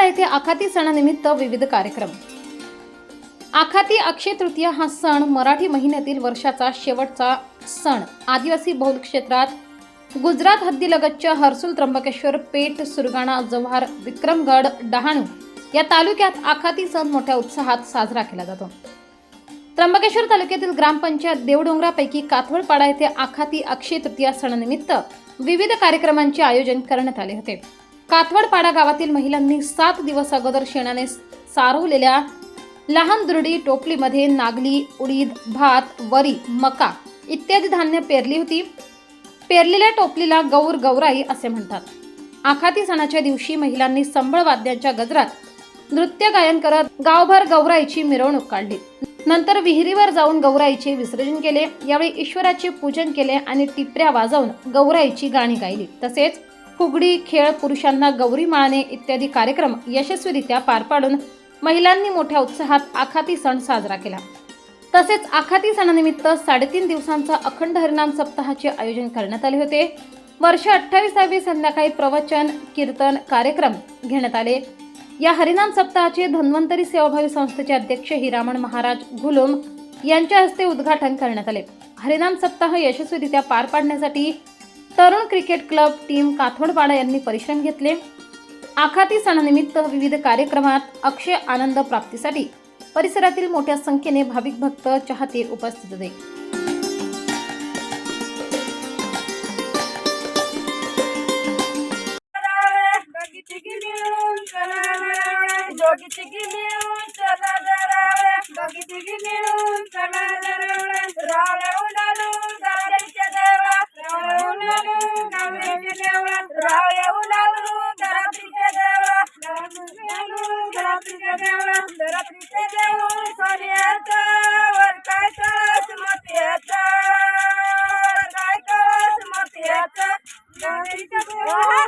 काथवडपाडा येथे आखाती सणानिमित्त विविध कार्यक्रम. आखाती अक्षय तृतीया हा सण मराठी महिन्यातील वर्षाचा शेवटचा सण. आदिवासी बहुल क्षेत्रात गुजरात हद्दीलगतच्या हर्सुल त्र्यंबकेश्वर पेठ सुरगाणा जव्हार विक्रमगड डहाणू या तालुक्यात आखाती सण मोठ्या उत्साहात साजरा केला जातो. त्र्यंबकेश्वर तालुक्यातील ग्रामपंचायत देवडोंगरापैकी काथवडपाडा येथे आखाती अक्षय तृतीया सणानिमित्त विविध कार्यक्रमांचे आयोजन करण्यात आले होते. कातवडपाडा गावातील महिलांनी सात दिवस अगोदर शेणाने सारवलेल्या लहान दुरडी टोपलीमध्ये नागली उडीद भात वरी मका इत्यादी धान्य पेरली होती. पेरलेल्या टोपलीला गौर गौराई असे म्हणतात. आखाती सणाच्या दिवशी महिलांनी संबळ वाद्यांच्या गजरात नृत्य गायन करत गावभर गौराईची मिरवणूक काढली. नंतर विहिरीवर जाऊन गौराईचे विसर्जन केले. यावेळी ईश्वराचे पूजन केले आणि टिपऱ्या वाजवून गौराईची गाणी गायली. तसेच फुगडी खेळ पुरुषांना गौरी माळणे इत्यादी कार्यक्रम यशस्वीरित्या पार पाडून महिलांनी मोठ्या उत्साहात आखाती सण साजरा केला. तसेच आखाती सणानिमित्त साडेतीन दिवसांचा अखंड हरिनाम सप्ताहाचे आयोजन करण्यात आले होते. वर्ष अठ्ठावीसावी संध्याकाळी प्रवचन कीर्तन कार्यक्रम घेण्यात आले. या हरिनाम सप्ताहाचे धन्वंतरी सेवाभावी संस्थेचे अध्यक्ष हिरामण महाराज घुलुम यांच्या हस्ते उद्घाटन करण्यात आले. हरिनाम सप्ताह यशस्वीरित्या पार पाडण्यासाठी तरुण क्रिकेट क्लब टीम काथोडपाडा यांनी परिश्रम घेतले. आखाती सणानिमित्त विविध कार्यक्रमात अक्षय आनंद प्राप्तीसाठी परिसरातील मोठ्या संख्येने भाविक भक्त चाहते उपस्थित होते.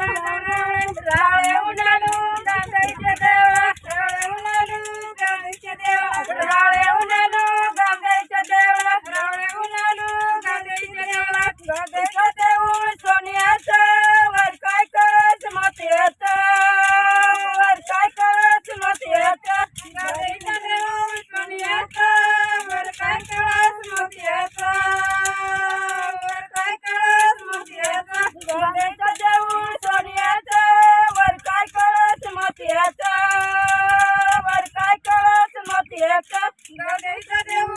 Bye-bye. ಏಕ ಗಣಿತದೆವು